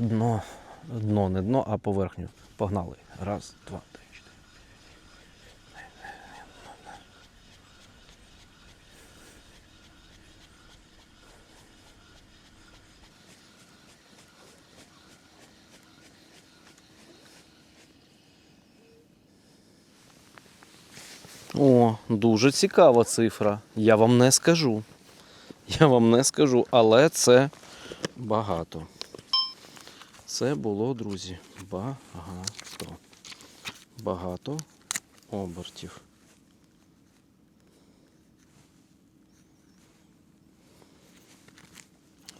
дно, дно, не дно, а поверхню. Погнали. Раз, два, три, чотири. О, дуже цікава цифра. Я вам не скажу. Я вам не скажу, але це багато. Це було, друзі, багато. Багато обертів.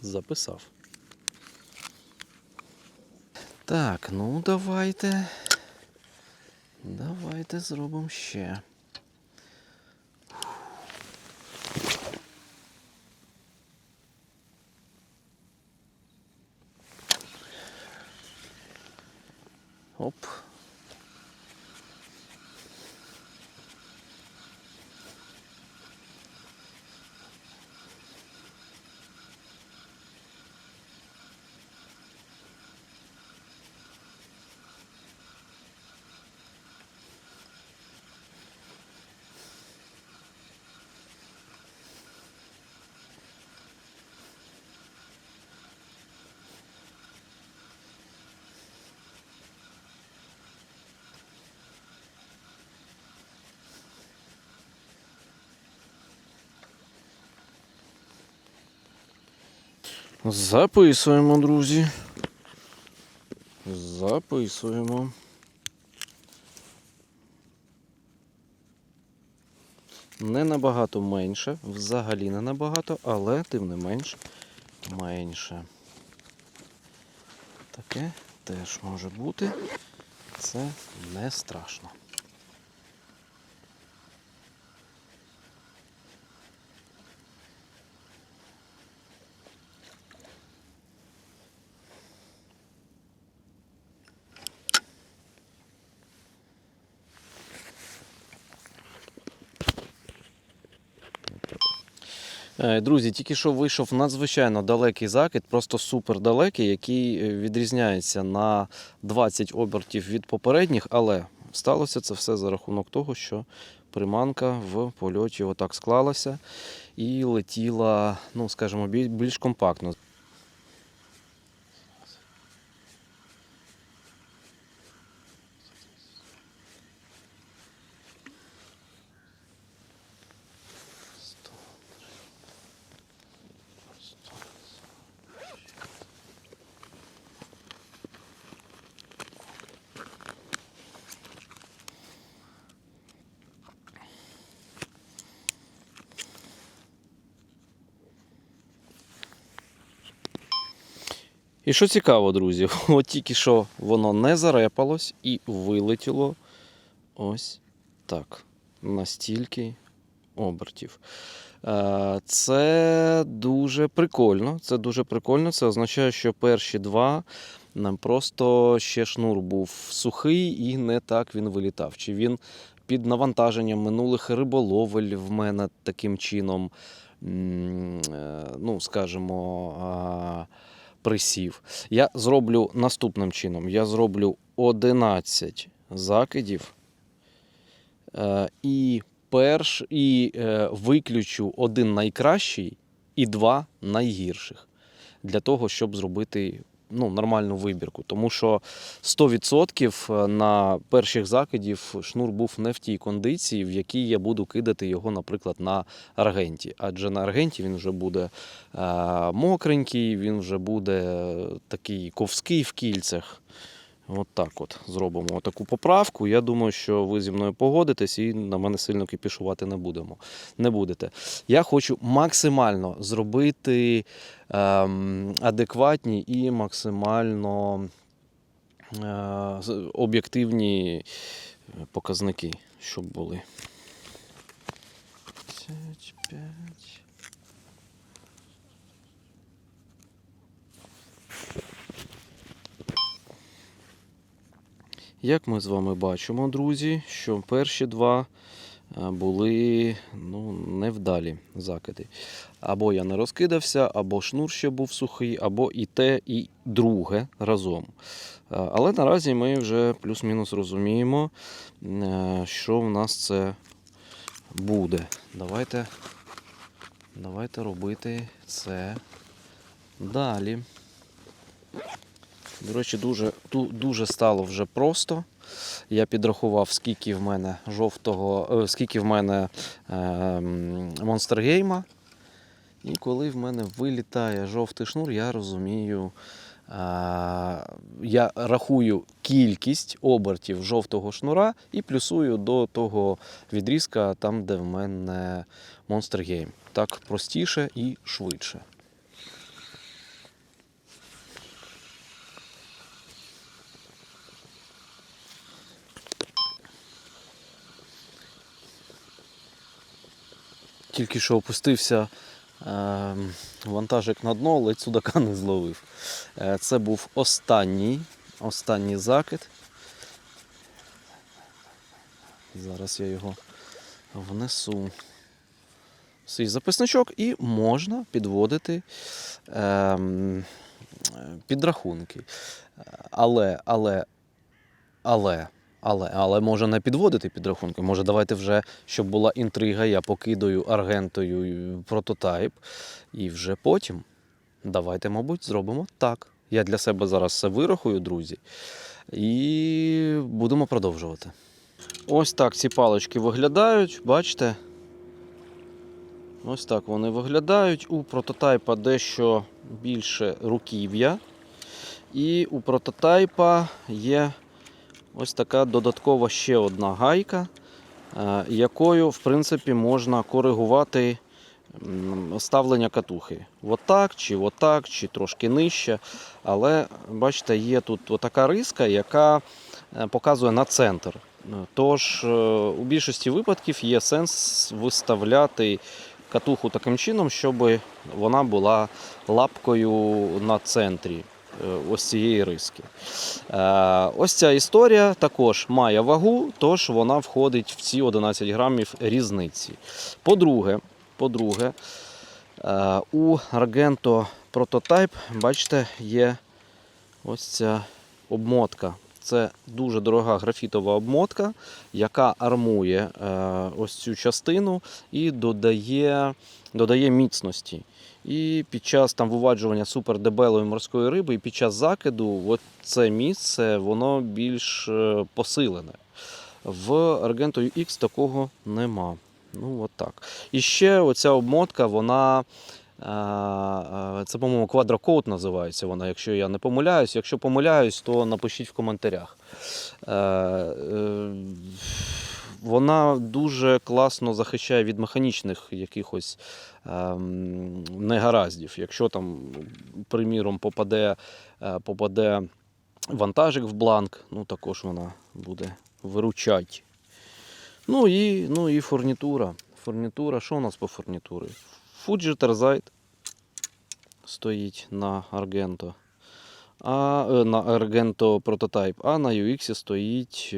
Записав. Так, ну давайте. Давайте зробимо ще. op. Записуємо, друзі. Записуємо. Не набагато менше, взагалі не набагато, але тим не менш менше. Таке теж може бути. Це не страшно. Друзі, тільки що вийшов надзвичайно далекий закид, просто супер далекий, який е, відрізняється на 20 обертів від попередніх, але сталося це все за рахунок того, що приманка в польоті отак склалася і летіла, ну скажімо, більш компактно. І що цікаво, друзі, от тільки що воно не зарепалось і вилетіло ось так. Настільки обертів. Е, Це дуже прикольно. Це дуже прикольно. Це означає, що перші два нам просто ще шнур був сухий і не так він вилітав. Чи він під навантаженням минулих риболовель в мене таким чином, е, ну, скажімо, присів. Я зроблю наступним чином: я зроблю 11 закидів. Е, і перш і е, виключу один найкращий і два найгірших для того, щоб зробити ну, нормальну вибірку. Тому що 100% на перших закидів шнур був не в тій кондиції, в якій я буду кидати його, наприклад, на аргенті. Адже на аргенті він вже буде е, мокренький, він вже буде такий ковський в кільцях. От так от зробимо таку поправку. Я думаю, що ви зі мною погодитесь і на мене сильно кипішувати не будемо. Не будете. Я хочу максимально зробити ем, адекватні і максимально е, об'єктивні показники, щоб були. 55. Як ми з вами бачимо, друзі, що перші два були ну, невдалі закиди. Або я не розкидався, або шнур ще був сухий, або і те, і друге разом. Е, Але наразі ми вже плюс-мінус розуміємо, е, що в нас це буде. Давайте, давайте робити це далі. До речі, дуже, дуже стало вже просто. Я підрахував, скільки в мене жовтого, е, скільки в мене монстергейма. І коли в мене вилітає жовтий шнур, я розумію, е, я рахую кількість обертів жовтого шнура і плюсую до того відрізка, там, де в мене Monster Game. Так простіше і швидше. Тільки що опустився е, вантажик на дно, ледь судака не зловив. Е, це був останній, останній закид. Зараз я його внесу в свій записничок і можна підводити ем, підрахунки. Але, але, але, але, але може не підводити підрахунки. Може, давайте вже, щоб була інтрига, я покидаю аргентою прототайп. І вже потім давайте, мабуть, зробимо так. Я для себе зараз все вирахую, друзі. І будемо продовжувати. Ось так ці палички виглядають, бачите? Ось так вони виглядають. У прототайпа дещо більше руків'я. І у прототайпа є ось така додаткова ще одна гайка, е, якою, в принципі, можна коригувати ставлення катухи. Отак, чи отак, чи трошки нижче. Але бачите, є тут отака риска, яка е, показує на центр. Тож е, у більшості випадків є сенс виставляти катуху таким чином, щоб вона була лапкою на центрі ось цієї риски. Е, Ось ця історія також має вагу, тож вона входить в ці 11 грамів різниці. По-друге, по-друге, е, у Argento Prototype, бачите, є ось ця обмотка. Це дуже дорога графітова обмотка, яка армує е, ось цю частину і додає, додає міцності. І під час там виваджування супердебелої морської риби, і під час закиду, от це місце воно більш е, посилене. В Argento UX такого нема. Ну, от так. І ще оця обмотка, вона. Це, по-моєму, квадрокоут називається вона, якщо я не помиляюсь. Якщо помиляюсь, то напишіть в коментарях. Е, е, Вона дуже класно захищає від механічних якихось ем, негараздів. Якщо там, приміром, попаде, е, попаде вантажик в бланк, ну також вона буде виручати. Ну і, ну і фурнітура. Фурнітура, що у нас по фурнітурі? Fuji Terzite стоїть на Argento. А, е, на Argento Prototype, а на UX стоїть е,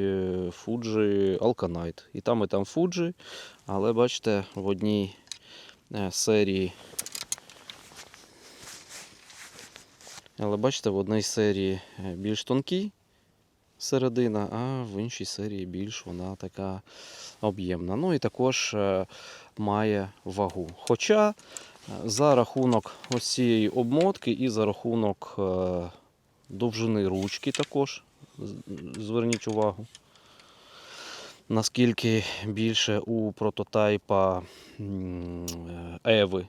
Fuji Alkanite. І там, і там Fuji, але бачите, в одній е, серії. Але бачите, в одній серії більш тонкий середина, а в іншій серії більш вона така об'ємна. Ну і також е, має вагу. Хоча е, за рахунок ось цієї обмотки і за рахунок е, довжини ручки також, зверніть увагу. Наскільки більше у прототайпа Еви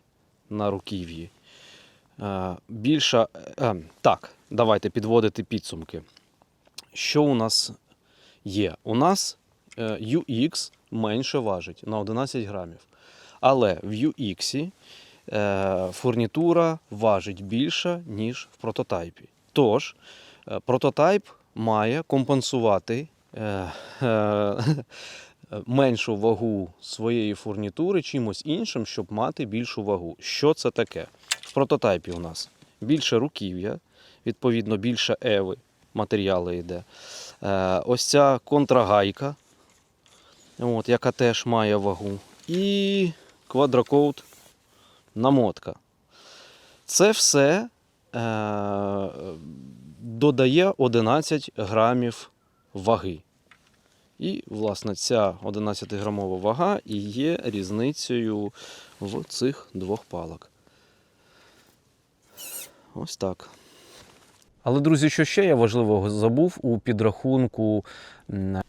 на руків'ї. Більша. е, Так, давайте підводити підсумки. Що у нас є? У нас е, UX менше важить на 11 грамів. Але в UX е, фурнітура важить більше, ніж в прототайпі. Тож, е, прототайп має компенсувати меншу вагу своєї фурнітури чимось іншим, щоб мати більшу вагу. Що це таке? В прототайпі у нас більше руків'я, відповідно, більше еви матеріали йде. Е, ось ця контрагайка от, яка теж має вагу. І квадрокоут намотка. Це все е, додає 11 грамів ваги. І, власне, ця 11-грамова вага і є різницею в цих двох палок. Ось так. Але, друзі, що ще я важливого забув у підрахунку. м,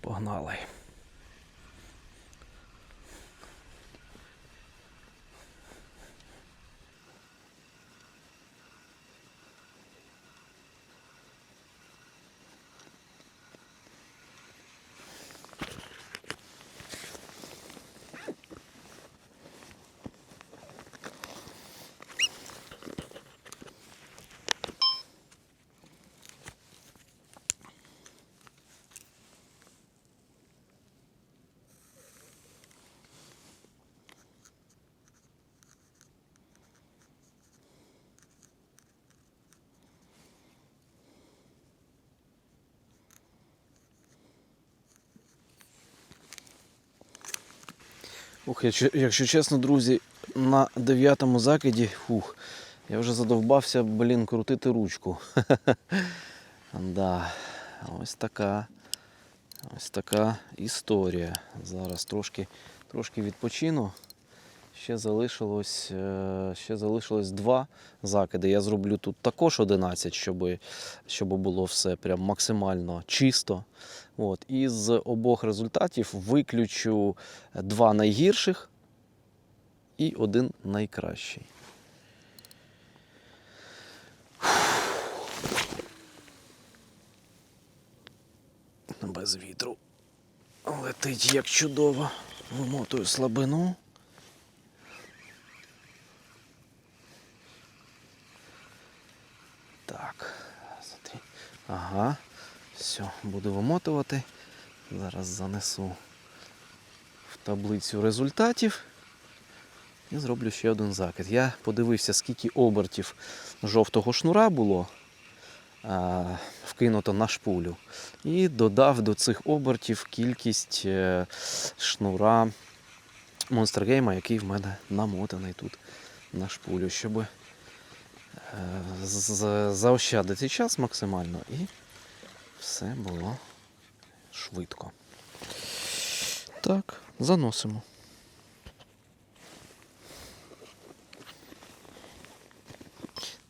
Погнали. Ух, якщо, якщо чесно, друзі, на дев'ятому закиді, ух, я вже задовбався, блін, крутити ручку. да, ось така, ось така історія. Зараз трошки, трошки відпочину. Ще залишилось, е, ще залишилось два закиди. Я зроблю тут також 11, щоб, щоб було все прям максимально чисто. От. І з обох результатів виключу два найгірших і один найкращий. Без вітру летить як чудово. Вмотую слабину. Так, смотри. Ага, все, буду вимотувати. Зараз занесу в таблицю результатів і зроблю ще один закид. Я подивився, скільки обертів жовтого шнура було а, вкинуто на шпулю. І додав до цих обертів кількість е, шнура Game, який в мене намотаний тут на шпулю, щоб заощадити час максимально і все було швидко. Так, заносимо.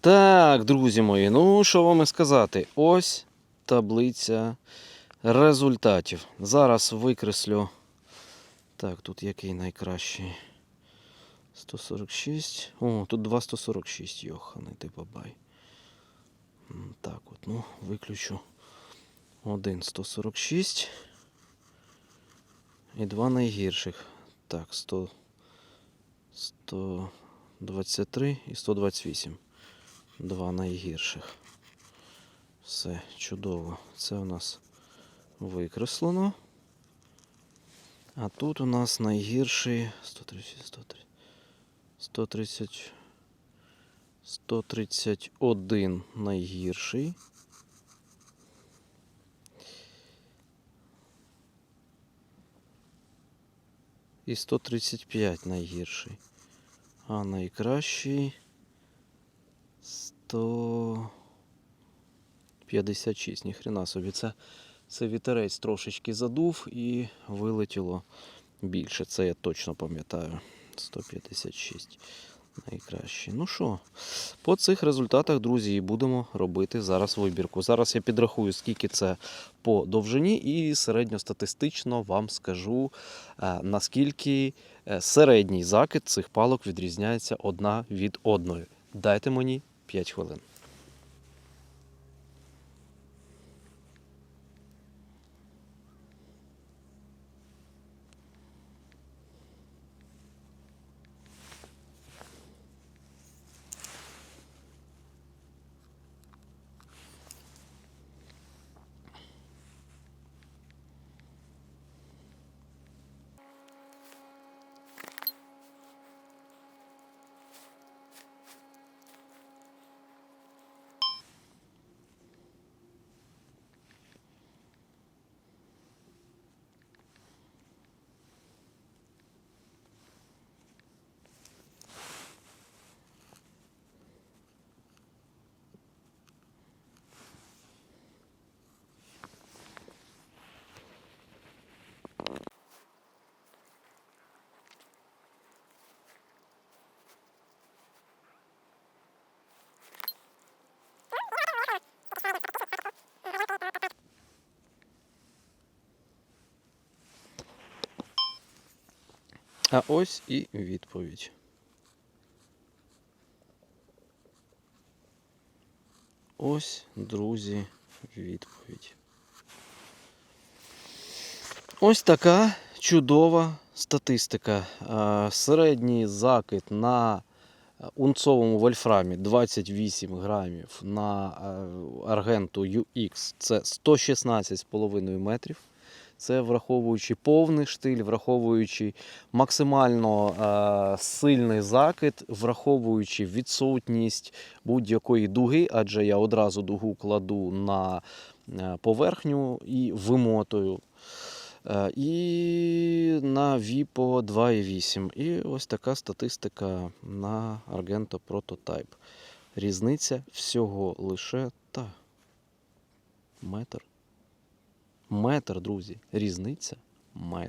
Так, друзі мої, ну що вам і сказати? Ось таблиця результатів. Зараз викреслю. Так, тут який найкращий. 146. О, тут 2 146, йоханий ти бабай. Так от, ну, виключу. Один 146. І два найгірших. Так, 100, 123 і 128. Два найгірших. Все, чудово. Це у нас викреслено. А тут у нас найгірший 130, 130, 130, 131 найгірший. І 135 найгірший. А найкращий 156. Ніхрена собі. Це, це вітерець трошечки задув і вилетіло більше. Це я точно пам'ятаю. 156 найкраще. Ну що, по цих результатах, друзі, і будемо робити зараз вибірку. Зараз я підрахую, скільки це по довжині, і середньостатистично вам скажу, е, наскільки е, середній закид цих палок відрізняється одна від одної. Дайте мені 5 хвилин. А ось і відповідь. Ось, друзі, відповідь. Ось така чудова статистика. Середній закид на унцовому вольфрамі 28 грамів на е, аргенту UX це 116,5 метрів. Це враховуючи повний штиль, враховуючи максимально е, сильний закид, враховуючи відсутність будь-якої дуги, адже я одразу дугу кладу на е, поверхню і вимотую. Е, І на VIPO 2,8. І ось така статистика на Argento Prototype. Різниця всього лише та метр. Метр, друзі. Різниця метр.